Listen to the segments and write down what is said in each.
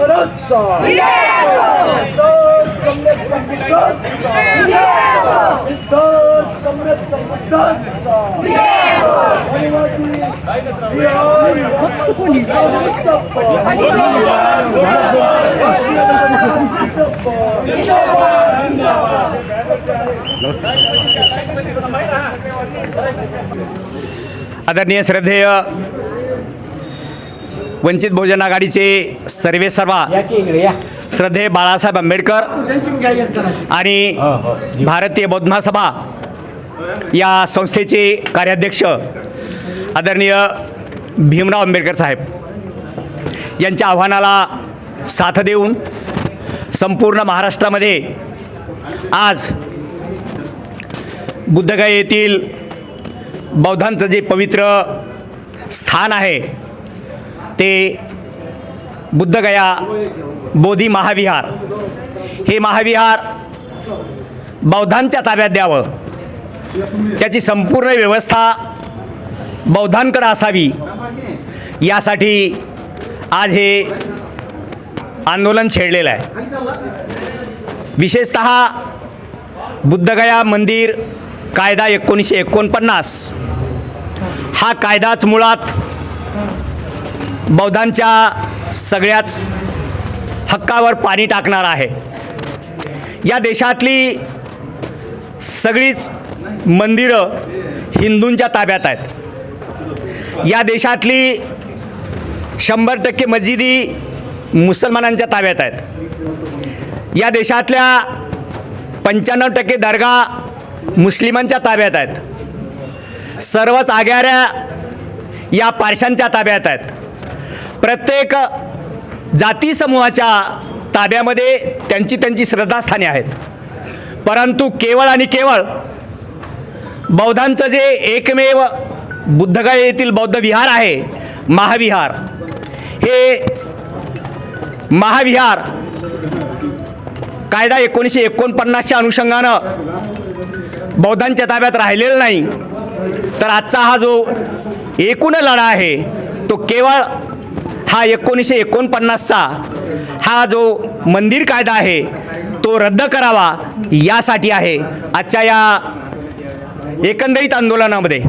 सरसा सिद्धार्थ आदरणीय श्रद्धेय वंचित बहुजन आघाडीचे सर्वे सर्वा. श्रद्धेय बाळासाहेब आंबेडकर आणि भारतीय बौद्ध महासभा या संस्थेचे कार्याध्यक्ष आदरणीय भीमराव आंबेडकर साहेब. यांच्या आव्हानाला साथ देऊन संपूर्ण महाराष्ट्रामध्ये आज बुद्धगया येथील बौद्धांचं जे पवित्र स्थान आहे ते बुद्धगया बोधी महाविहार. हे महाविहार बौद्धांच्या ताब्यात द्यावं. त्याची संपूर्ण व्यवस्था बौद्धांकडे असावी. यासाठी आज हे आंदोलन छेडलेलं आहे. विशेषत बुद्धगया मंदिर कायदा एकोणीसशे एकोणपन्नास हा कायदाच मुळात बौद्धांच्या सगळ्याच हक्कावर पाणी टाकणार आहे. या देशातली सगळीच मंदिरं हिंदूंच्या ताब्यात आहेत. या देशातली शंभर टक्के मस्जिदी मुसलमानांच्या ताब्यात आहेत. या देशातल्या पंच्याण्णव टक्के दर्गा मुस्लिमांच्या ताब्यात आहेत. सर्वच आग्याऱ्या या पारशांच्या ताब्यात आहेत. प्रत्येक जाती समूहाच्या ताब्यामध्ये त्यांची त्यांची श्रद्धास्थाने आहेत. परंतु केवळ आणि केवळ बौद्धांचं जे एकमेव बुद्धगया येथील बौद्ध विहार आहे महाविहार हे महाविहार कायदा एकोणीसशे एकोणपन्नासच्या अनुषंगानं बौद्धांच्या ताब्यात राहिलेलं नाही. तर आजचा हा जो एकूण लढा आहे तो केवळ हा एकोणीसशे एकोणपन्नासचा हा जो मंदिर कायदा आहे तो रद्द करावा यासाठी आहे आजच्या या एकंदरीत आंदोलनामध्ये.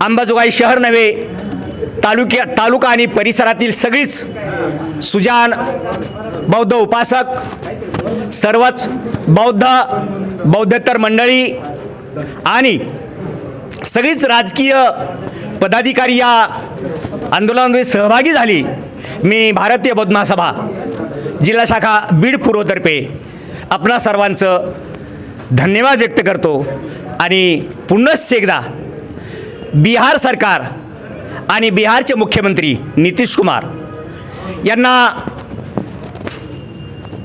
अंबाजोगाई शहर नव्हे तालुक्या तालुका आणि परिसरातील सगळीच सुजान बौद्ध उपासक सर्वच बौद्ध बौद्धतर मंडळी आणि सगळीच राजकीय पदाधिकारी या आंदोलनामध्ये सहभागी झाली. मी भारतीय बौद्ध सभा जिल्हा शाखा बीड पूर्वतर्फे आपणा सर्वांचं धन्यवाद व्यक्त करतो आणि पुनश्च एकदा बिहार सरकार आणि बिहारचे मुख्यमंत्री नितीश कुमार यांना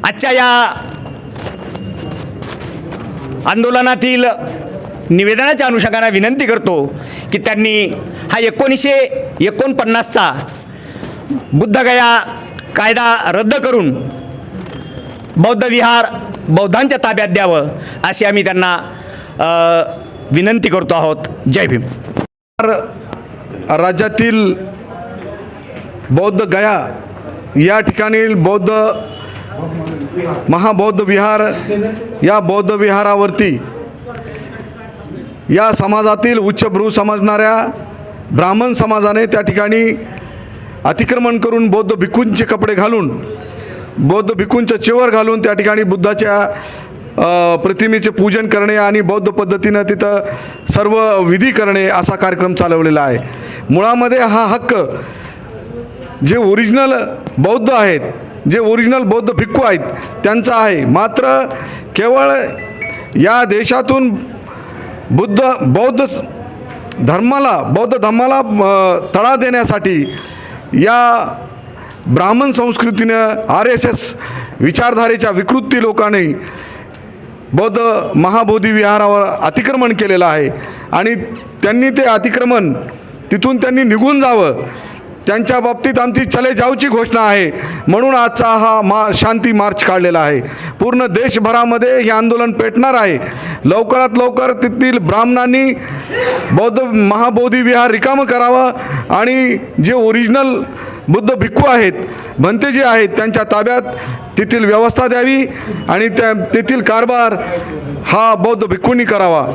आजच्या या आंदोलनातील निवेदनाच्या अनुषंगाने विनंती करतो की त्यांनी हा एकोणीसशे एकोणपन्नासचा बुद्धगया कायदा रद्द करून बौद्ध विहार बौद्धांच्या ताब्यात द्यावं अशी आम्ही त्यांना विनंती करतो आहोत. जय भीम. राज्यातील बौद्ध गया या ठिकाणी बौद्ध महाबौद्ध विहार या बौद्ध विहारावरती या समाजातील उच्चभ्रू समजणाऱ्या ब्राह्मण समाजाने त्या ठिकाणी अतिक्रमण करून बौद्ध भिक्खूंचे कपडे घालून बौद्ध भिक्खूंच्या चिवर घालून त्या ठिकाणी बुद्धाच्या प्रतिमेचे पूजन करणे आणि बौद्ध पद्धतीनं तिथं सर्व विधी करणे असा कार्यक्रम चालवलेला आहे. मुळामध्ये हा हक्क जे ओरिजिनल बौद्ध आहेत जे ओरिजिनल बौद्ध भिक्खू आहेत त्यांचा आहे. मात्र केवळ या देशातून बुद्ध बौद्ध स- धर्माला बौद्ध धर्माला तळा देण्यासाठी या ब्राह्मण संस्कृतीनं आर एस एस विचारधारेच्या विकृती लोकांनी बौद्ध महाबोधी विहारावर अतिक्रमण केलेलं आहे. आणि त्यांनी ते अतिक्रमण तिथून त्यांनी निघून जावं त्यांच्या बाबतीत आमची चले जाऊची घोषणा आहे. म्हणून आजचा हा मा शांती मार्च काढलेला आहे. पूर्ण देशभरामध्ये हे आंदोलन पेटणार आहे. लवकरात लवकर तेथील ब्राह्मणांनी बौद्ध महाबोधी विहार रिकामं करावं आणि जे ओरिजिनल बुद्ध भिक्खू आहेत भंते जे आहेत त्यांच्या ताब्यात तेथील व्यवस्था द्यावी आणि त्या तेथील कारभार हा बौद्ध भिक्खूंनी करावा.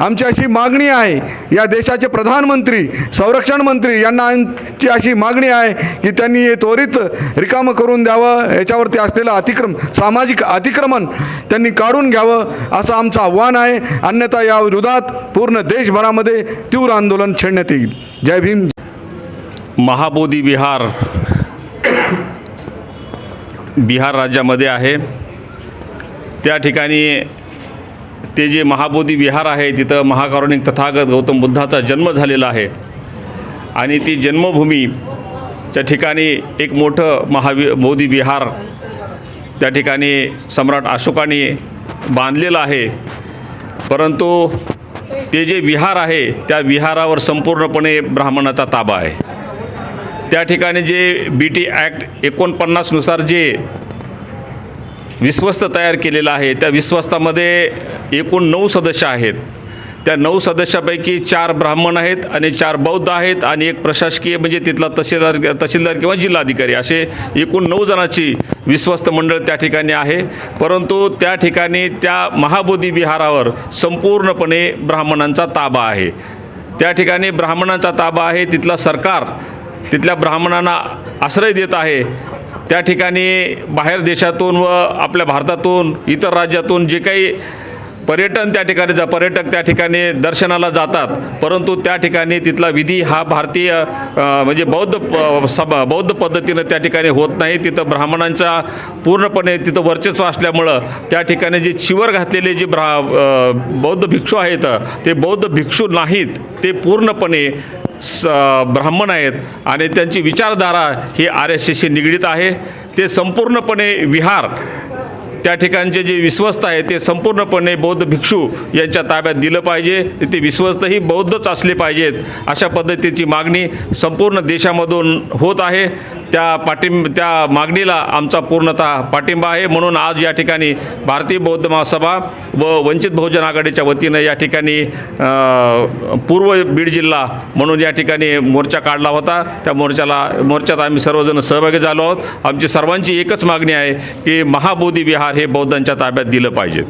आमची अशी मागणी आहे या देशाचे प्रधानमंत्री संरक्षण मंत्री यांना आमची अशी मागणी आहे की त्यांनी हे त्वरित रिकामं करून द्यावं याच्यावरती असलेलं अतिक्रम सामाजिक अतिक्रमण त्यांनी काढून घ्यावं असं आमचं आव्हान आहे. अन्यथा या विरोधात पूर्ण देशभरामध्ये तीव्र आंदोलन छेडण्यात येईल. जय भीम महाबोधी विहार बिहार राज्यामध्ये आहे. त्या ठिकाणी ते जे महाबोधी विहार आहे तिथं महाकारुणिक तथागत गौतम बुद्धाचा जन्म झालेला आहे. आणि ती जन्मभूमीच्या ठिकाणी एक मोठं महावि बोधी विहार त्या ठिकाणी सम्राट अशोकाने बांधलेलं आहे. परंतु ते जे विहार आहे त्या विहारावर संपूर्णपणे ब्राह्मणाचा ताबा आहे. त्या ठिकाणी जे बी टी ॲक्ट एकोणपन्नासनुसार जे विश्वस्त तयार केलेलं आहे त्या विश्वस्तामध्ये एकूण नऊ सदस्य आहेत. त्या नऊ सदस्यापैकी चार ब्राह्मण आहेत आणि चार बौद्ध आहेत आणि एक प्रशासकीय म्हणजे तिथला तहसीलदार तहसीलदार किंवा जिल्हाधिकारी असे एकूण नऊ जणांची विश्वस्त मंडळ त्या ठिकाणी आहे. परंतु त्या ठिकाणी त्या महाबोधी विहारावर संपूर्णपणे ब्राह्मणांचा ताबा आहे. त्या ठिकाणी ब्राह्मणांचा ताबा आहे तिथला सरकार तिथल्या ब्राह्मणांना आश्रय देत आहे. त्या ठिकाणी बाहेर देशातून व आपल्या भारतातून इतर राज्यातून जे काही पर्यटन त्या ठिकाणी जा पर्यटक त्या ठिकाणी दर्शनाला जातात. परंतु त्या ठिकाणी तिथला विधी हा भारतीय म्हणजे बौद्ध प- सभा बौद्ध पद्धतीनं त्या ठिकाणी होत नाही. तिथं ब्राह्मणांचा पूर्णपणे तिथं वर्चस्व असल्यामुळं त्या ठिकाणी जे चिवर घातलेले जे ब्रा बौद्ध भिक्षू आहेत ते बौद्ध भिक्षू नाहीत. ते पूर्णपणे स ब्राह्मण आहेत आणि त्यांची विचारधारा ही आर एस एसशी निगडीत आहे. ते संपूर्णपणे विहार त्या ठिकाणचे जे विश्वस्त आहे ते संपूर्णपणे बौद्ध भिक्षू यांच्या ताब्यात दिलं पाहिजे. ते विश्वस्तही बौद्धच असले पाहिजेत अशा पद्धतीची मागणी संपूर्ण देशामधून होत आहे. त्या पाठिंब त्या मागणीला आमचा पूर्णतः पाठिंबा आहे. म्हणून आज या ठिकाणी भारतीय बौद्ध महासभा व वंचित बहुजन आघाडीच्या वतीनं या ठिकाणी पूर्व बीड जिल्हा म्हणून या ठिकाणी मोर्चा काढला होता. त्या मोर्चाला मोर्चात आम्ही सर्वजण सहभागी झालो आहोत. आमची सर्वांची एकच मागणी आहे की महाबोधी विहार हे बौद्धांच्या ताब्यात दिलं पाहिजे.